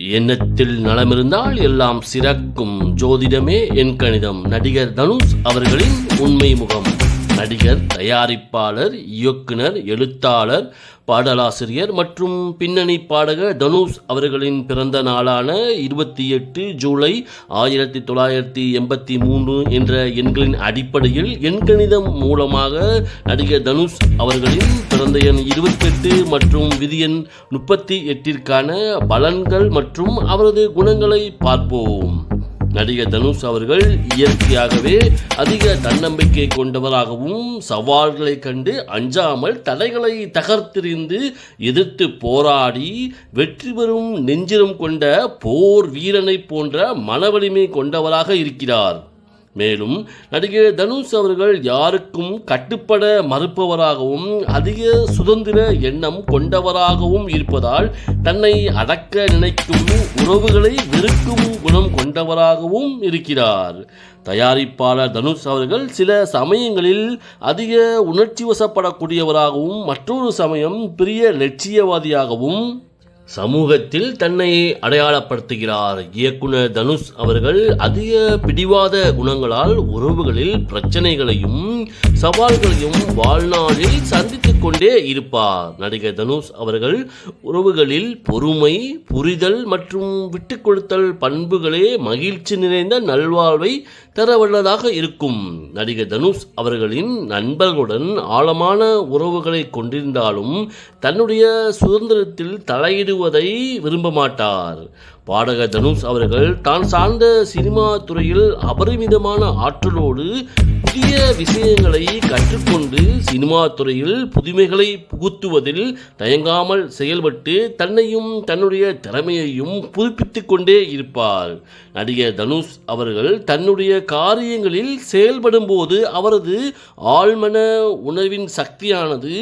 எண்ணத்தில் நலமிருந்தால் எல்லாம் சிறக்கும். ஜோதிடமே என் கணிதம். நடிகர் தனுஷ் அவர்களின் உண்மை முகம். நடிகர் தயாரிப்பாளர் இயக்குனர் எழுத்தாளர் பாடலாசிரியர் மற்றும் பின்னணி பாடகர் தனுஷ் அவர்களின் பிறந்த நாளான இருபத்தி எட்டு ஜூலை ஆயிரத்தி தொள்ளாயிரத்தி எண்பத்தி மூன்று என்ற எண்களின் அடிப்படையில் எண்கணிதம் மூலமாக நடிகர் தனுஷ் அவர்களின் பிறந்த எண் இருபத்தெட்டு மற்றும் விதியெண் முப்பத்தி எட்டிற்கான பலன்கள் மற்றும் அவரது குணங்களை பார்ப்போம். நடிகர் தனுஷ் அவர்கள் இயற்கையாகவே அதிக தன்னம்பிக்கை கொண்டவராகவும் சவால்களை கண்டு அஞ்சாமல் தடைகளை தகர்த்தெறிந்து எதிர்த்து போராடி வெற்றி பெறும் நெஞ்சிரம் கொண்ட போர் வீரனைப் போன்ற மனவலிமை கொண்டவராக இருக்கிறார். மேலும் நடிகர் தனுஷ் அவர்கள் யாருக்கும் கட்டுப்பட மறுப்பவராகவும் அதிக சுதந்திர எண்ணம் கொண்டவராகவும் இருப்பதால் தன்னை அடக்க நினைக்கும் உறவுகளை வெறுக்கும் குணம் கொண்டவராகவும் இருக்கிறார். தயாரிப்பாளர் தனுஷ் அவர்கள் சில சமயங்களில் அதிக உணர்ச்சி வசப்படக்கூடியவராகவும் மற்றொரு சமயம் பெரிய லட்சியவாதியாகவும் சமூகத்தில் தன்னை அடையாளப்படுத்துகிறார். இயக்குனர் தனுஷ் அவர்கள் அதிக பிடிவாத குணங்களால் உறவுகளில் பிரச்சனைகளையும் சவால்களையும் வாழ்நாளில் சந்தித்து கொண்டே இருப்பார். நடிகர் தனுஷ் அவர்கள் உறவுகளில் பொறுமை புரிதல் மற்றும் விட்டுக் கொடுத்தல் பண்புகளே மகிழ்ச்சி நிறைந்த நல்வாழ்வை தரவல்லதாக இருக்கும். நடிகர் தனுஷ் அவர்களின் நண்பர்களுடன் ஆழமான உறவுகளை கொண்டிருந்தாலும் தன்னுடைய சுதந்திரத்தில் தலையிடுவதை விரும்ப மாட்டார். பாடகர் தனுஷ் அவர்கள் தான் சார்ந்த சினிமா துறையில் அபரிமிதமான ஆற்றலோடு புதிய விஷயங்களை கற்றுக்கொண்டு சினிமா துறையில் புதுமைகளை புகுத்துவதில் தயங்காமல் செயல்பட்டு தன்னையும் தன்னுடைய திறமையையும் புதுப்பித்து கொண்டே இருப்பார். நடிகர் தனுஷ் அவர்கள் தன்னுடைய காரியங்களில் செயல்படும் போது அவரது ஆழ்மன உணர்வின் சக்தியானது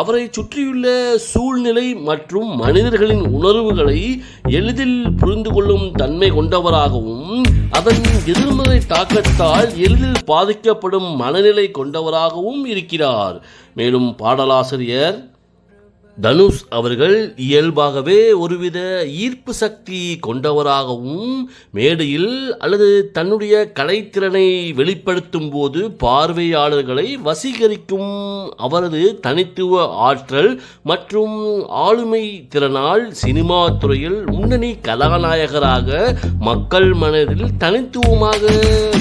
அவரை சுற்றியுள்ள சூழ்நிலை மற்றும் மனிதர்களின் உணர்வுகளை எளிதில் புரிந்து கொள்ளும் தன்மை கொண்டவராகவும் அதன் எதிர்மறை தாக்கத்தால் எளிதில் பாதிக்கப்படும் மனநிலை கொண்டவராகவும் இருக்கிறார். மேலும் பாடலாசிரியர் தனுஷ் அவர்கள் இயல்பாகவே ஒருவித ஈர்ப்பு சக்தி கொண்டவராகவும் மேடையில் அல்லது தன்னுடைய கலைத்திறனை வெளிப்படுத்தும் போது பார்வையாளர்களை வசீகரிக்கும் அவரது தனித்துவ ஆற்றல் மற்றும் ஆளுமை திறனால் சினிமா துறையில் முன்னணி கதாநாயகராக மக்கள் மனதில் தனித்துவமாக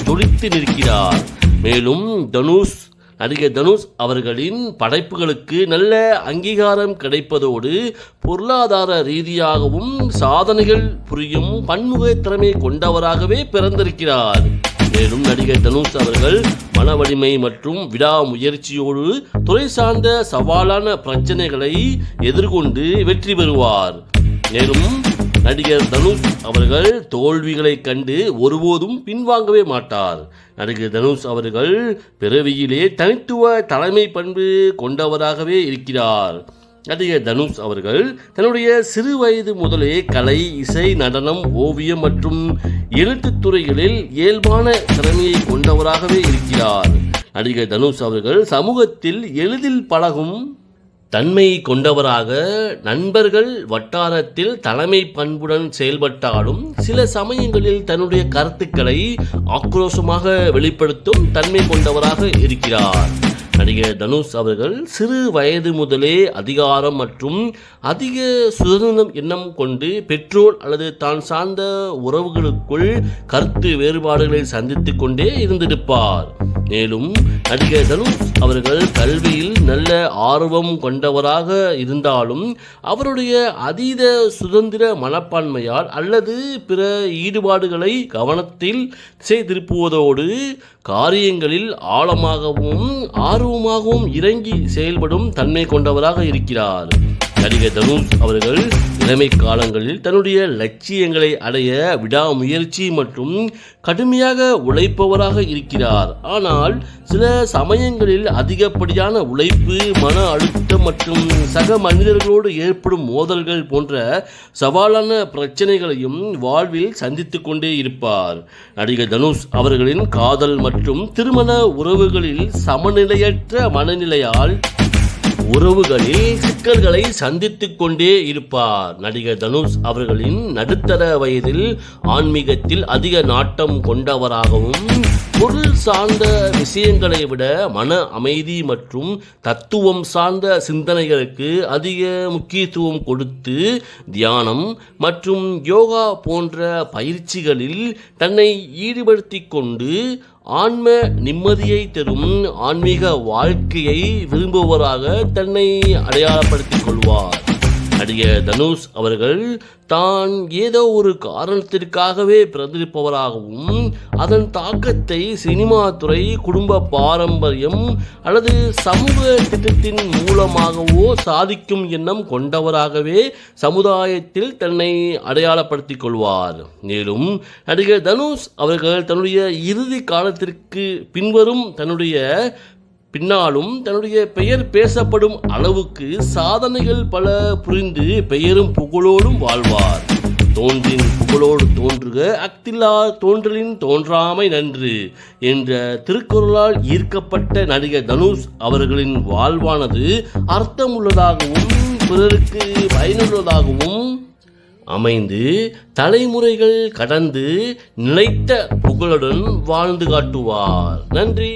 ஜொலித்து நிற்கிறார். மேலும் தனுஷ் நடிகர் தனுஷ் அவர்களின் படைப்புகளுக்கு நல்ல அங்கீகாரம் கிடைப்பதோடு பொருளாதார ரீதியாகவும் சாதனைகள் புரியும் பன்முக திறமை கொண்டவராகவே பிறந்திருக்கிறார். மேலும் நடிகர் தனுஷ் அவர்கள் மன வலிமை மற்றும் விடாமுயற்சியோடு துறை சார்ந்த சவாலான பிரச்சனைகளை எதிர்கொண்டு வெற்றி பெறுவார். மேலும் நடிகர் தனுஷ் அவர்கள் தோல்விகளை கண்டு ஒருபோதும் பின்வாங்கவே மாட்டார். நடிகர் தனுஷ் அவர்கள் பிறவியிலே தனித்துவ தலைமை பண்பு கொண்டவராகவே இருக்கிறார். நடிகர் தனுஷ் அவர்கள் தன்னுடைய சிறு வயது முதலே கலை இசை நடனம் ஓவியம் மற்றும் எழுத்துத் துறைகளில் இயல்பான திறமையை கொண்டவராகவே இருக்கிறார். நடிகர் தனுஷ் அவர்கள் சமூகத்தில் எளிதில் பழகும் தன்மை கொண்டவராக நண்பர்கள் வட்டாரத்தில் தலைமை பண்புடன் செயல்பட்டாலும் சில சமயங்களில் தன்னுடைய கருத்துக்களை ஆக்ரோஷமாக வெளிப்படுத்தும் தன்மை கொண்டவராக இருக்கிறார். நடிகர் தனுஷ் அவர்கள் சிறு வயது முதலே அதிகாரம் மற்றும் அதிக சுதந்திரம் எண்ணம் கொண்டு பெற்றோர் அல்லது தான் சார்ந்த உறவுகளுக்குள் கருத்து வேறுபாடுகளை சந்தித்துக் கொண்டே இருந்திருப்பார். மேலும் நடிகர் தனுஷ் அவர்கள் கல்வியில் நல்ல ஆர்வம் கொண்டவராக இருந்தாலும் அவருடைய அதீத சுதந்திர மனப்பான்மையால் அல்லது பிற ஈடுபாடுகளை கவனத்தில் திசை திருப்புவதோடு காரியங்களில் ஆழமாகவும் ஆர்வமாகவும் இறங்கி செயல்படும் தன்மை கொண்டவராக இருக்கிறார். நடிகர் தனுஷ் அவர்கள் இளமை காலங்களில் தன்னுடைய லட்சியங்களை அடைய விடாமுயற்சி மற்றும் கடுமையாக உழைப்பவராக இருக்கிறார். ஆனால் சில சமயங்களில் அதிகப்படியான உழைப்பு மன அழுத்தம் மற்றும் சக மனிதர்களோடு ஏற்படும் மோதல்கள் போன்ற சவாலான பிரச்சனைகளையும் வாழ்வில் சந்தித்து கொண்டே இருப்பார். நடிகர் தனுஷ் அவர்களின் காதல் மற்றும் திருமண உறவுகளில் சமநிலையற்ற மனநிலையால் உறவுகளில் சிக்கல்களை சந்தித்துக் கொண்டே இருப்பார். நடிகர் தனுஷ் அவர்களின் நடுத்தர வயதில் ஆன்மீகத்தில் அதிக நாட்டம் கொண்டவராகவும் பொருள் சார்ந்த விஷயங்களை விட மன அமைதி மற்றும் தத்துவம் சார்ந்த சிந்தனைகளுக்கு அதிக முக்கியத்துவம் கொடுத்து தியானம் மற்றும் யோகா போன்ற பயிற்சிகளில் தன்னை ஈடுபடுத்தி கொண்டு ஆன்ம நிம்மதியை தரும் ஆன்மீக வாழ்க்கையை விரும்புவராக தன்னை அடையாளப்படுத்திக் கொள்வார். நடிகர் தனுஷ் அவர்கள் தான் ஏதோ ஒரு காரணத்திற்காகவே பிறந்திருப்பவராகவும் அதன் தாக்கத்தை சினிமா துறை குடும்ப பாரம்பரியம் அல்லது சமூக திட்டத்தின் மூலமாகவோ சாதிக்கும் எண்ணம் கொண்டவராகவே சமுதாயத்தில் தன்னை அடையாளப்படுத்திக் கொள்வார். மேலும் நடிகர் தனுஷ் அவர்கள் தன்னுடைய இறுதி காலத்திற்கு பின்வரும் தன்னுடைய பின்னாலும் தன்னுடைய பெயர் பேசப்படும் அளவுக்கு சாதனைகள் பல புரிந்து பெயரும் புகழோடும் வாழ்வார். தோன்றின் புகழோடு தோன்றுக அக்தில்லா தோன்றலின் தோன்றாமை நன்று என்ற திருக்குறளால் ஈர்க்கப்பட்ட நடிகர் தனுஷ் அவர்களின் வாழ்வானது அர்த்தமுள்ளதாகவும் பிறருக்கு பயனுள்ளதாகவும் அமைந்து தலைமுறைகள் கடந்து நிலைத்த புகழுடன் வாழ்ந்து காட்டுவார். நன்றி.